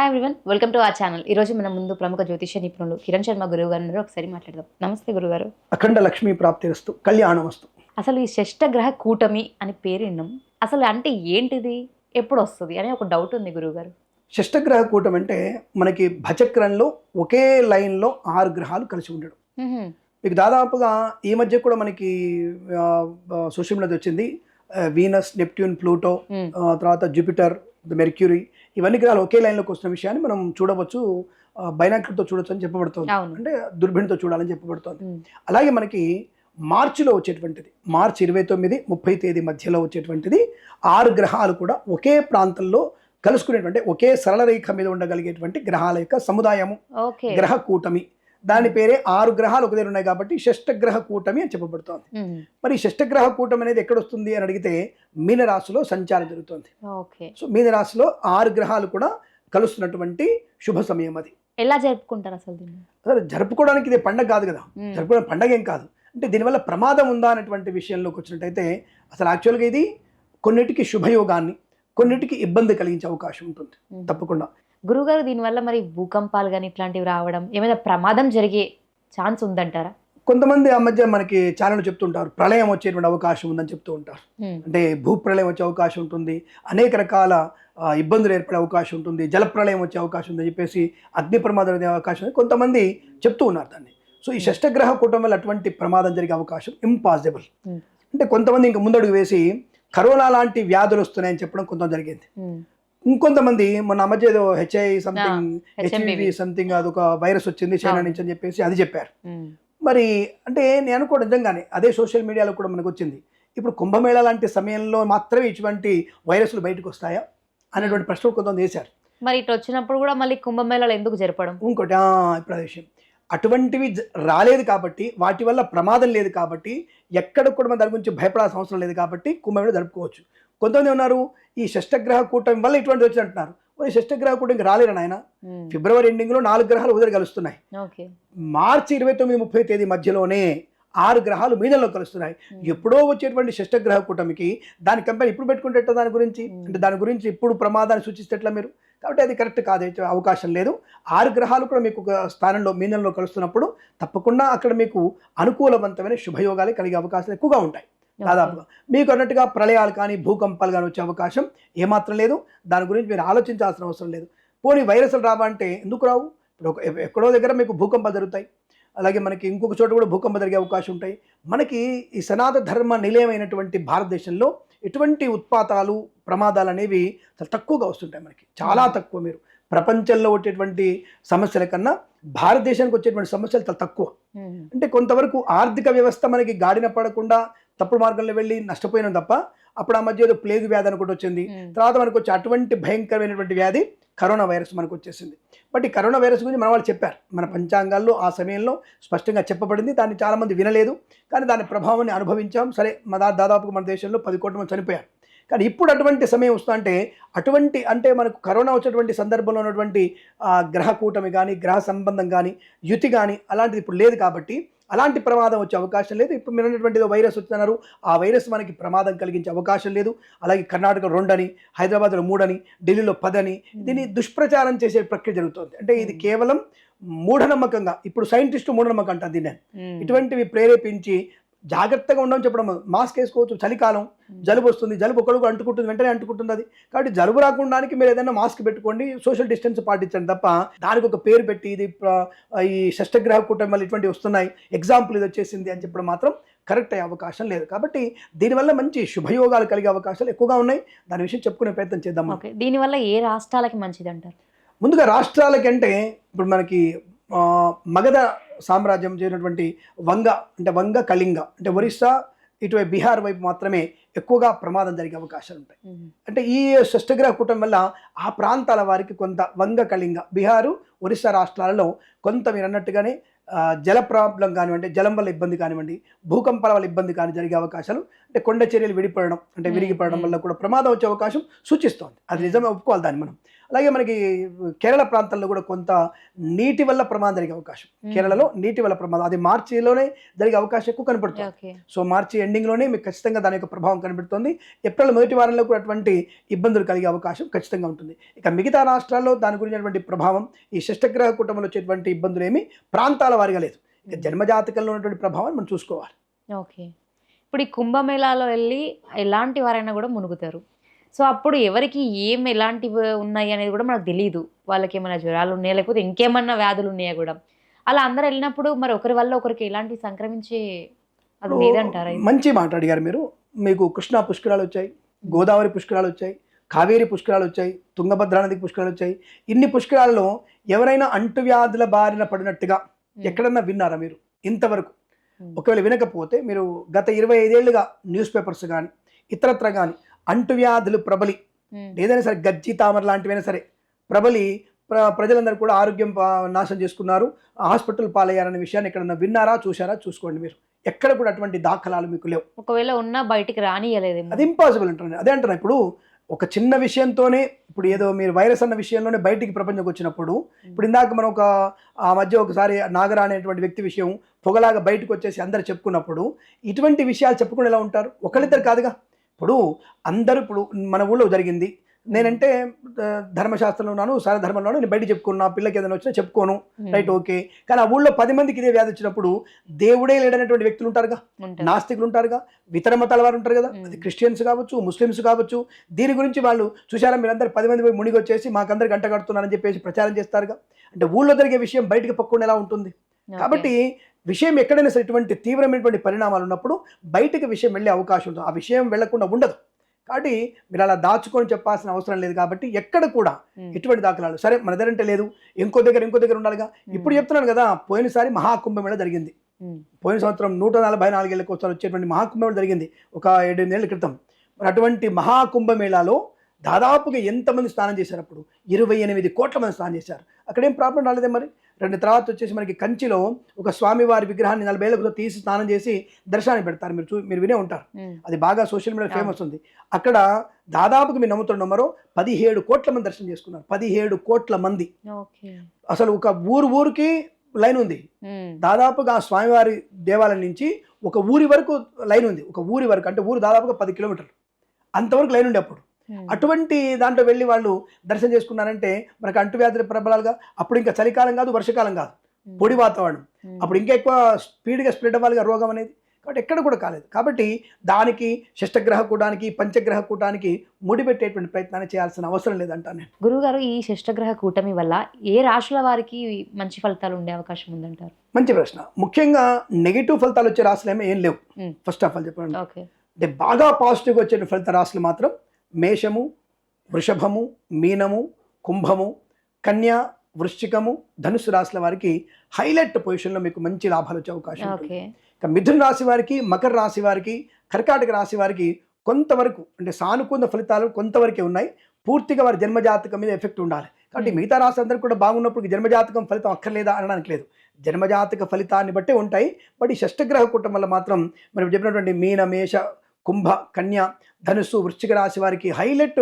Hi everyone welcome to ఆ channel ఈ రోజు మన ముందు ప్రముఖ జ్యోతిష నిపుణులు కిరణ్ శర్మ గురువు గారు ఒకసారి మాట్లాడదాం. నమస్తే గురుగారు అఖండ లక్ష్మీ ప్రాప్తిరస్తు కళ్యాణమస్తు అసలు ఈ షష్టగ్రహ కూటమి అని పేరు విన్నాం. అసలు అంటే ఏంటిది? ఎప్పుడు వస్తుంది అనే ఒక డౌట్ ఉంది గురువుగారు. షష్టగ్రహ కూటం అంటే మనకి భచక్రంలో ఒకే లైన్లో ఆరు గ్రహాలు కలిసి ఉండడం. మీకు దాదాపుగా ఈ మధ్య కూడా మనకి సోషల్ మీడియా వచ్చింది వీనస్ నెప్ట్యూన్ ప్లూటో తర్వాత జూపిటర్ మెర్క్యూరీ ఇవన్నీ గ్రహాలు ఒకే లైన్లోకి వస్తున్న విషయాన్ని మనం చూడవచ్చు. బైనాక్లతో చూడొచ్చు అని చెప్పబడుతుంది. అంటే దుర్బిణితో చూడాలని చెప్పబడుతుంది. అలాగే మనకి మార్చిలో వచ్చేటువంటిది మార్చి ఇరవై తొమ్మిది ముప్పై తేదీ మధ్యలో వచ్చేటువంటిది ఆరు గ్రహాలు కూడా ఒకే ప్రాంతంలో కలుసుకునేటువంటి ఒకే సరళ రేఖ మీద ఉండగలిగేటువంటి గ్రహాల యొక్క సముదాయము. గ్రహ కూటమి. దాని పేరే ఆరు గ్రహాలు ఒక దగ్గర ఉన్నాయి కాబట్టి షష్టగ్రహ కూటమి అని చెప్పబడుతోంది. మరి షష్టగ్రహ కూటమి అనేది ఎక్కడ వస్తుంది అని అడిగితే మీనరాశిలో సంచారం జరుగుతుంది. సో మీనరాశిలో ఆరు గ్రహాలు కూడా కలుస్తున్నటువంటి శుభ సమయం అది. ఎలా జరుపుకుంటారు అసలు అసలు జరుపుకోవడానికి ఇది పండగ కాదు కదా. జరుపుకోవడం పండగ ఏం కాదు. అంటే దీనివల్ల ప్రమాదం ఉందా అనేటువంటి విషయంలోకి వచ్చినట్టయితే అసలు యాక్చువల్గా ఇది కొన్నిటికి శుభయోగాన్ని కొన్నిటికి ఇబ్బంది కలిగించే అవకాశం ఉంటుంది. తప్పకుండా. గురువుగారు దీనివల్ల మరి భూకంపాలు కానీ ఇట్లాంటివి రావడం ఏమైనా ప్రమాదం జరిగే ఛాన్స్ ఉందంటారా కొంతమంది ఆ మధ్య మనకి ఛానల్ చెప్తుంటారు ప్రళయం వచ్చేటువంటి అవకాశం ఉందని చెప్తూ ఉంటారు. అంటే భూ ప్రళయం వచ్చే అవకాశం ఉంటుంది అనేక రకాల ఇబ్బందులు ఏర్పడే అవకాశం ఉంటుంది జల ప్రళయం వచ్చే అవకాశం ఉందని చెప్పేసి అగ్ని ప్రమాదం అనే అవకాశం ఉంది. కొంతమంది చెప్తూ ఉన్నారు దాన్ని సో ఈ షష్టగ్రహ కూటమి వల్ల అటువంటి ప్రమాదం జరిగే అవకాశం ఇంపాసిబుల్. అంటే కొంతమంది ఇంకా ముందడుగు వేసి కరోనా లాంటి వ్యాధులు వస్తున్నాయని చెప్పడం కొంత జరిగింది. ఇంకొంతమంది మొన్న మధ్య ఏదో హెచ్ఐ సంథింగ్. హెచ్ఐవి సంథింగ్ అదొక వైరస్ వచ్చింది చైనా. నుంచి అని చెప్పేసి అది చెప్పారు. మరి అంటే నేను అనుకోవడం నిజంగానే అదే సోషల్ మీడియాలో కూడా మనకు వచ్చింది ఇప్పుడు కుంభమేళా లాంటి సమయంలో మాత్రమే ఇటువంటి వైరస్లు బయటకు వస్తాయా అనేటువంటి ప్రశ్న కొంతమంది వేశారు మరి ఇటు వచ్చినప్పుడు కూడా మళ్ళీ కుంభమేళాలు ఎందుకు జరపడం ఇంకోటి ఇప్పుడు అదే విషయం అటువంటివి రాలేదు కాబట్టి వాటి వల్ల ప్రమాదం లేదు కాబట్టి ఎక్కడ కూడా మన దాని గురించి భయపడాల్సిన అవసరం లేదు కాబట్టి కుంభమేళ జరుపుకోవచ్చు కొంతమంది ఉన్నారు ఈ షష్టగ్రహ కూటమి వల్ల ఇటువంటి వచ్చి అంటున్నారు. మరి షష్టగ్రహ కూటమికి రాలేరు నాయన. ఫిబ్రవరి ఎండింగ్లో నాలుగు గ్రహాలు ఉదరి కలుస్తున్నాయి. మార్చి ఇరవై తొమ్మిది ముప్పై తేదీ మధ్యలోనే ఆరు గ్రహాలు మీనంలో కలుస్తున్నాయి. ఎప్పుడో వచ్చేటువంటి షష్టగ్రహ కూటమికి దాని కంపెనీ ఇప్పుడు పెట్టుకుంటే దాని గురించి. అంటే దాని గురించి ఇప్పుడు ప్రమాదాన్ని సూచిస్తే ఎట్లా మీరు? కాబట్టి అది కరెక్ట్ కాదు అవకాశం లేదు. ఆరు గ్రహాలు కూడా మీకు ఒక స్థానంలో మీనంలో కలుస్తున్నప్పుడు తప్పకుండా అక్కడ మీకు అనుకూలవంతమైన శుభయోగాలు కలిగే అవకాశాలు ఎక్కువగా ఉంటాయి. దాదాపుగా. మీకు అన్నట్టుగా ప్రళయాలు కానీ భూకంపాలు కానీ వచ్చే అవకాశం ఏమాత్రం లేదు. దాని గురించి మీరు ఆలోచించాల్సిన అవసరం లేదు. పోనీ వైరస్లు రావంటే ఎందుకు రావు? ఇప్పుడు ఎక్కడో దగ్గర మీకు భూకంపాలు జరుగుతాయి. అలాగే మనకి ఇంకొక చోట కూడా భూకంపం జరిగే అవకాశం ఉంటాయి. మనకి ఈ సనాతన ధర్మ నిలయమైనటువంటి భారతదేశంలో ఎటువంటి ఉత్పాతాలు ప్రమాదాలు అనేవి చాలా తక్కువగా వస్తుంటాయి మనకి. చాలా తక్కువ మీరు. ప్రపంచంలో వచ్చేటువంటి సమస్యల కన్నా భారతదేశానికి వచ్చేటువంటి సమస్యలు చాలా తక్కువ. అంటే కొంతవరకు ఆర్థిక వ్యవస్థ మనకి గాడిన పడకుండా తప్పుడు మార్గంలో వెళ్ళి నష్టపోయినాం తప్ప అప్పుడు ఆ మధ్య ఏదో ప్లేగు వ్యాధి అనుకుంటూ వచ్చింది. తర్వాత మనకు వచ్చే అటువంటి భయంకరమైనటువంటి వ్యాధి కరోనా వైరస్ మనకు వచ్చేసింది. బట్ ఈ కరోనా వైరస్ గురించి మన వాళ్ళు చెప్పారు. మన పంచాంగాల్లో ఆ సమయంలో స్పష్టంగా చెప్పబడింది. దాన్ని చాలామంది వినలేదు. కానీ దాని ప్రభావాన్ని అనుభవించాం. సరే మన దాదాపుగా మన దేశంలో పది కోట్ల మంది చనిపోయారు. కానీ ఇప్పుడు అటువంటి సమయం వస్తుందంటే అటువంటి అంటే మనకు కరోనా వచ్చినటువంటి సందర్భంలో ఉన్నటువంటి గ్రహ కూటమి కానీ గ్రహ సంబంధం కానీ యుతి కానీ అలాంటిది ఇప్పుడు లేదు కాబట్టి అలాంటి ప్రమాదం వచ్చే అవకాశం లేదు. ఇప్పుడు మీరు అన్నటువంటి ఏదో వైరస్ వచ్చినారు ఆ వైరస్ మనకి ప్రమాదం కలిగించే అవకాశం లేదు. అలాగే కర్ణాటక రెండని హైదరాబాద్లో మూడని ఢిల్లీలో పదని దీన్ని దుష్ప్రచారం చేసే ప్రక్రియ జరుగుతుంది. అంటే ఇది. కేవలం మూఢనమ్మకంగా ఇప్పుడు సైంటిస్టు మూఢనమ్మకం అంటారు దీన్ని. ఇటువంటివి ప్రేరేపించి జాగ్రత్తగా ఉండమని చెప్పడం మాస్క్ వేసుకోవచ్చు చలికాలం మ్. జలుబు వస్తుంది జలుబు ఒకరికి అంటుకుంటుంది వెంటనే అంటుకుంటుంది. అది కాబట్టి జలుబు రాకుండానికి మీరు ఏదైనా మాస్క్ పెట్టుకోండి సోషల్ డిస్టెన్స్ పాటించండి తప్ప దానికి ఒక పేరు పెట్టి ఇది ఈ షష్టగ్రహ కూటమి వల్ల ఇటువంటివి వస్తున్నాయి ఎగ్జాంపుల్ ఇది వచ్చేసింది అని చెప్పడం మాత్రం కరెక్ట్ అయ్యే అవకాశం లేదు. కాబట్టి దీనివల్ల మంచి శుభయోగాలు కలిగే అవకాశాలు ఎక్కువగా ఉన్నాయి. దాని విషయం చెప్పుకునే ప్రయత్నం చేద్దాం. దీనివల్ల ఏ రాష్ట్రాలకి మంచిది అంటారు ముందుగా రాష్ట్రాలకంటే ఇప్పుడు మనకి మగధ సామ్రాజ్యం చేరినటువంటి వంగ అంటే వంగ కళింగ అంటే ఒరిస్సా ఇటువైపు బీహార్ వైపు మాత్రమే ఎక్కువగా ప్రమాదం జరిగే అవకాశాలు ఉంటాయి. అంటే ఈ షష్టగ్రహ కూటమి వల్ల ఆ ప్రాంతాల వారికి కొంత వంగ కళింగ బీహారు ఒరిస్సా రాష్ట్రాలలో కొంత మీరు అన్నట్టుగానే జల ప్రాబ్లం కానివ్వండి జలం వల్ల ఇబ్బంది కానివ్వండి భూకంపాల వల్ల ఇబ్బంది కానీ జరిగే అవకాశాలు అంటే కొండ చర్యలు విడిపడడం అంటే విరిగిపడడం. వల్ల కూడా ప్రమాదం వచ్చే అవకాశం సూచిస్తోంది అది నిజమే ఒప్పుకోవాలి దాన్ని మనం అలాగే మనకి కేరళ ప్రాంతంలో కూడా కొంత నీటి వల్ల ప్రమాదం జరిగే అవకాశం. కేరళలో నీటి వల్ల ప్రమాదం. అది మార్చిలోనే జరిగే అవకాశం ఎక్కువ కనపడుతుంది. సో మార్చి ఎండింగ్లోనే మీకు ఖచ్చితంగా దాని యొక్క ప్రభావం కనబడుతుంది. ఏప్రిల్ మొదటి వారంలో కూడా అటువంటి ఇబ్బందులు కలిగే అవకాశం ఖచ్చితంగా ఉంటుంది. ఇక మిగతా రాష్ట్రాల్లో దాని గురించినటువంటి ప్రభావం ఈ షష్టగ్రహ కుటుంబంలో వచ్చేటువంటి ఇబ్బందులు ఏమి ప్రాంతాల వారిగా లేదు. ఇక జన్మజాతకంలో ఉన్నటువంటి ప్రభావాన్ని మనం చూసుకోవాలి. ఓకే. ఇప్పుడు ఈ కుంభమేళాలో వెళ్ళి ఎలాంటి వారైనా కూడా మునుగుతారు. సో అప్పుడు ఎవరికి ఏం ఎలాంటివి ఉన్నాయి అనేది కూడా మనకు తెలియదు వాళ్ళకి ఏమైనా జ్వరాలు ఉన్నాయా? లేకపోతే ఇంకేమన్నా వ్యాధులు ఉన్నాయా కూడా? అలా అందరు వెళ్ళినప్పుడు మరి ఒకరి వల్ల ఒకరికి ఎలాంటి సంక్రమించే అది లేదంటారా? మంచి మాట అడిగారు మీరు. మీకు కృష్ణా పుష్కరాలు వచ్చాయి గోదావరి పుష్కరాలు వచ్చాయి కావేరి పుష్కరాలు వచ్చాయి తుంగభద్రా నది పుష్కరాలు వచ్చాయి. ఇన్ని పుష్కరాల్లో ఎవరైనా అంటువ్యాధుల బారిన పడినట్టుగా ఎక్కడన్నా విన్నారా మీరు? ఇంతవరకు. ఒకవేళ వినకపోతే మీరు గత ఇరవై ఐదేళ్ళుగా న్యూస్ పేపర్స్ కానీ ఇతరత్ర కానీ అంటువ్యాధులు ప్రబలి. ఏదైనా సరే గజ్జి తామర లాంటివైనా సరే ప్రబలి ప్ర ప్రజలందరూ కూడా ఆరోగ్యం నాశనం చేసుకున్నారు. హాస్పిటల్ పాలయ్యారనే విషయాన్ని ఎక్కడన్నా విన్నారా చూశారా? చూసుకోండి మీరు. ఎక్కడ కూడా అటువంటి దాఖలాలు మీకు లేవు. ఒకవేళ ఉన్నా బయటికి రానియలేదేమో. అది ఇంపాసిబుల్ అంటున్నాను. అదే అంటున్నా ఇప్పుడు ఒక చిన్న విషయంతోనే ఇప్పుడు ఏదో మీరు వైరస్ అన్న విషయంలోనే బయటికి ప్రపంచంకి వచ్చినప్పుడు ఇప్పుడు ఇందాక మనం ఒక ఆ మధ్య ఒకసారి నాగరా అనేటువంటి వ్యక్తి విషయం పొగలాగా బయటకు వచ్చేసి అందరు చెప్పుకున్నప్పుడు ఇటువంటి విషయాలు చెప్పుకుని ఎలా ఉంటారు? ఒకళ్ళిద్దరు కాదుగా? ఇప్పుడు అందరూ ఇప్పుడు మన ఊళ్ళో జరిగింది. నేనంటే ధర్మశాస్త్రంలో ఉన్నాను సరధర్మంలో నేను బయట చెప్పుకున్నా పిల్లకి ఏదైనా వచ్చినా చెప్పుకోను. Right okay. కానీ ఆ ఊళ్ళో పది మందికి ఇదే వ్యాధి వచ్చినప్పుడు దేవుడే లేడనేటువంటి వ్యక్తులు ఉంటారుగా. ఉంటారు. నాస్తికులు ఉంటారుగా. ఇతర మతాల వారు ఉంటారు కదా. అది క్రిస్టియన్స్ కావచ్చు ముస్లిమ్స్ కావచ్చు. దీని గురించి వాళ్ళు చూసారా మీరందరూ పది మంది పోయి మునిగి వచ్చేసి మాకందరికి గంట కడుతున్నారని చెప్పేసి ప్రచారం చేస్తారుగా. అంటే ఊళ్ళో జరిగే విషయం బయటకు పక్కకుండా ఎలా ఉంటుంది. కాబట్టి విషయం ఎక్కడైనా సరే ఇటువంటి తీవ్రమైనటువంటి పరిణామాలు ఉన్నప్పుడు బయటకు విషయం వెళ్ళే అవకాశం ఉంటుంది. ఆ విషయం వెళ్ళకుండా ఉండదు. కాబట్టి మీరు అలా దాచుకొని చెప్పాల్సిన అవసరం లేదు కాబట్టి ఎక్కడ కూడా ఎటువంటి దాఖలాలు సరే మన దగ్గర అంటే లేదు. ఇంకో దగ్గర ఇంకో దగ్గర ఉండాలిగా. ఇప్పుడు చెప్తున్నాను కదా పోయినసారి మహాకుంభమేళ జరిగింది. పోయిన సంవత్సరం నూట నలభై నాలుగేళ్ళకి ఒకసారి వచ్చేటువంటి మహాకుంభమేళ జరిగింది. ఒక ఏడెనిమిదేళ్ళ క్రితం. మరి అటువంటి మహాకుంభమేళాలో దాదాపుగా ఎంతమంది స్నానం చేశారు అప్పుడు ఇరవై ఎనిమిది కోట్ల మంది స్నానం చేశారు. అక్కడేం ప్రాబ్లం రాలేదే మరి? రెండు తర్వాత వచ్చేసి మనకి కంచిలో ఒక స్వామివారి విగ్రహాన్ని నలభై ఏళ్ళ క్రితం తీసి స్నానం చేసి దర్శనాన్ని పెడతారు. మీరు చూ మీరు వినే ఉంటారు. అది బాగా సోషల్ మీడియా ఫేమస్ ఉంది. అక్కడ దాదాపుగా మీరు నమ్ముతున్న మరో పదిహేడు కోట్ల మంది దర్శనం చేసుకున్నారు. పదిహేడు కోట్ల మంది. అసలు ఒక ఊరు ఊరికి లైన్ ఉంది. దాదాపుగా ఆ స్వామివారి దేవాలయం నుంచి ఒక ఊరి వరకు లైన్ ఉంది. ఒక ఊరి వరకు అంటే ఊరు దాదాపుగా పది కిలోమీటర్లు. అంతవరకు లైన్ ఉండే అప్పుడు. అటువంటి దాంట్లో వెళ్ళి వాళ్ళు దర్శనం చేసుకున్నారంటే మనకు అంటువ్యాధుల ప్రబలాలుగా అప్పుడు ఇంకా చలికాలం కాదు వర్షకాలం కాదు. ఉమ్, పొడి వాతావరణం. ఉమ్, అప్పుడు ఇంకా ఎక్కువ స్పీడ్గా స్ప్రెడ్ అవ్వాలిగా రోగం అనేది. కాబట్టి ఎక్కడ కూడా కాలేదు. కాబట్టి దానికి షష్టగ్రహ కూటానికి పంచగ్రహ కూటానికి ముడిపెట్టేటువంటి ప్రయత్నాన్ని చేయాల్సిన అవసరం లేదంటా నేను. గురుగారు ఈ షష్టగ్రహ కూటమి వల్ల ఏ రాశుల వారికి మంచి ఫలితాలు ఉండే అవకాశం ఉందంటారు? మంచి ప్రశ్న. ముఖ్యంగా నెగిటివ్ ఫలితాలు వచ్చే రాశులు ఏమీ ఏం లేవు. ఫస్ట్ ఆఫ్ ఆల్ చెప్పండి అంటే బాగా పాజిటివ్గా వచ్చే ఫలిత రాశులు మాత్రం మేషము వృషభము మీనము కుంభము కన్య వృశ్చికము ధనుసు రాశుల వారికి హైలైట్ పొజిషన్లో మీకు మంచి లాభాలు వచ్చే అవకాశం ఉంటుంది. ఇక మిథున రాశి వారికి మకర రాశి వారికి కర్కాటక రాశి వారికి కొంతవరకు అంటే సానుకూల ఫలితాలు కొంతవరకే ఉన్నాయి. పూర్తిగా వారి జన్మజాతకం మీద ఎఫెక్ట్ ఉండాలి. కాబట్టి. మిగతా రాశి అందరూ కూడా బాగున్నప్పుడు జన్మజాతకం ఫలితం అక్కర్లేదా అనడానికి లేదు. జన్మజాతక ఫలితాన్ని బట్టే ఉంటాయి. బట్ ఈ షష్టగ్రహ కూటం వల్ల మాత్రం మనం చెప్పినటువంటి మీన మేష కుంభ కన్య ధనుస్సు వృశ్చిక రాశి వారికి హైలైట్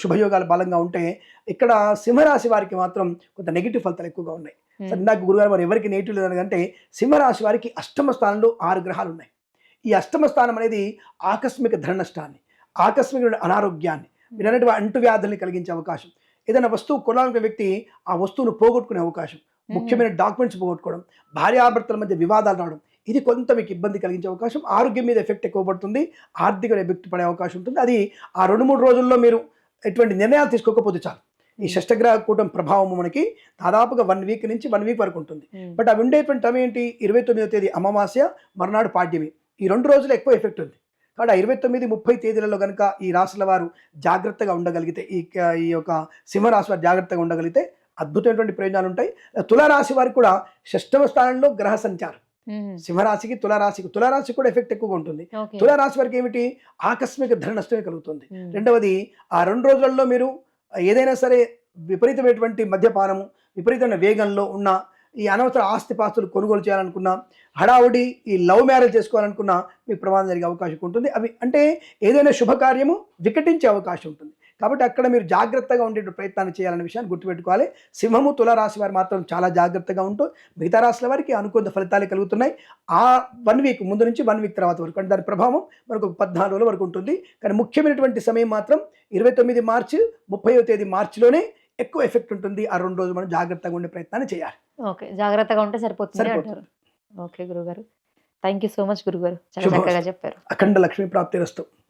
శుభయోగాలు బలంగా ఉంటే ఇక్కడ సింహరాశి వారికి మాత్రం కొంత నెగిటివ్ ఫలితాలు ఎక్కువగా ఉన్నాయి. ఇందాక గురుగారు మరి ఎవరికి నేటివ్ లేదంటే సింహరాశి వారికి అష్టమ స్థానంలో ఆరు గ్రహాలు ఉన్నాయి. ఈ అష్టమ స్థానం అనేది ఆకస్మిక ధన నష్టాన్ని ఆకస్మిక అనారోగ్యాన్ని మీరు అన్నటువంటి అంటువ్యాధుల్ని కలిగించే అవకాశం. ఏదైనా వస్తువు కొనాలనుకునే వ్యక్తి ఆ వస్తువును పోగొట్టుకునే అవకాశం. ముఖ్యమైన డాక్యుమెంట్స్ పోగొట్టుకోవడం భార్యాభర్తల మధ్య వివాదాలు రావడం ఇది కొంత మీకు ఇబ్బంది కలిగించే అవకాశం ఆరోగ్యం మీద ఎఫెక్ట్ ఎక్కువ పడుతుంది ఆర్థిక ఎఫెక్ట్ పడే అవకాశం ఉంటుంది. అది ఆ రెండు మూడు రోజుల్లో మీరు ఎటువంటి నిర్ణయాలు తీసుకోకపోతే చాలు. ఈ షష్టగ్రహ కూటం ప్రభావం మనకి దాదాపుగా వన్ వీక్ నుంచి వన్ వీక్ వరకు ఉంటుంది. బట్ అవి ఉండేటువంటి టైం ఏంటి? ఇరవై తొమ్మిదో తేదీ అమావాస్య మర్నాడు పాడ్యమి. ఈ రెండు రోజులు ఎక్కువ ఎఫెక్ట్ ఉంది. కాబట్టి ఆ ఇరవై తొమ్మిది ముప్పై తేదీలలో కనుక ఈ రాశుల వారు జాగ్రత్తగా ఉండగలిగితే ఈ ఈ యొక్క సింహరాశి వారు జాగ్రత్తగా ఉండగలిగితే అద్భుతమైనటువంటి ప్రయోజనాలు ఉంటాయి. తులారాశి వారికి కూడా షష్టమ స్థానంలో గ్రహ సంచారం. సింహరాశికి తులారాశికి తులారాశి కూడా ఎఫెక్ట్ ఎక్కువగా ఉంటుంది. తులారాశి వారికి ఏమిటి? ఆకస్మిక ధన నష్టమే కలుగుతుంది. రెండవది ఆ రెండు రోజులలో మీరు ఏదైనా సరే విపరీతమైనటువంటి మద్యపానము విపరీతమైన వేగంలో ఉన్న ఈ అనవసర ఆస్తిపాస్తులు కొనుగోలు చేయాలనుకున్నా హడావుడి ఈ లవ్ మ్యారేజ్ చేసుకోవాలనుకున్నా మీకు ప్రమాదం జరిగే అవకాశం ఉంటుంది. అవి అంటే ఏదైనా శుభకార్యము వికటించే అవకాశం ఉంటుంది. కాబట్టి అక్కడ మీరు జాగ్రత్తగా ఉండే ప్రయత్నాన్ని చేయాలనే విషయాన్ని గుర్తుపెట్టుకోవాలి. సింహము తులారాశి వారు మాత్రం చాలా జాగ్రత్తగా ఉంటూ మిగతా రాశుల వారికి అనుకూల ఫలితాలు కలుగుతున్నాయి. ఆ వన్ వీక్ ముందు నుంచి వన్ వీక్ తర్వాత వరకు అంటే దాని ప్రభావం మనకు ఒక పద్నాలుగు రోజుల వరకు ఉంటుంది. కానీ ముఖ్యమైనటువంటి సమయం మాత్రం ఇరవై తొమ్మిది మార్చి ముప్పైవ తేదీ మార్చిలోనే ఎక్కువ ఎఫెక్ట్ ఉంటుంది. ఆ రెండు రోజులు మనం జాగ్రత్తగా ఉండే ప్రయత్నాన్ని చేయాలి. ఓకే జాగ్రత్తగా ఉంటే సరిపోతుంది. అంటారు. ఓకే గురుగారు. థ్యాంక్ యూ సో మచ్ గురుగారు. చాలా. చక్కగా చెప్పారు. అఖండ లక్ష్మీ ప్రాప్తి రస్తు.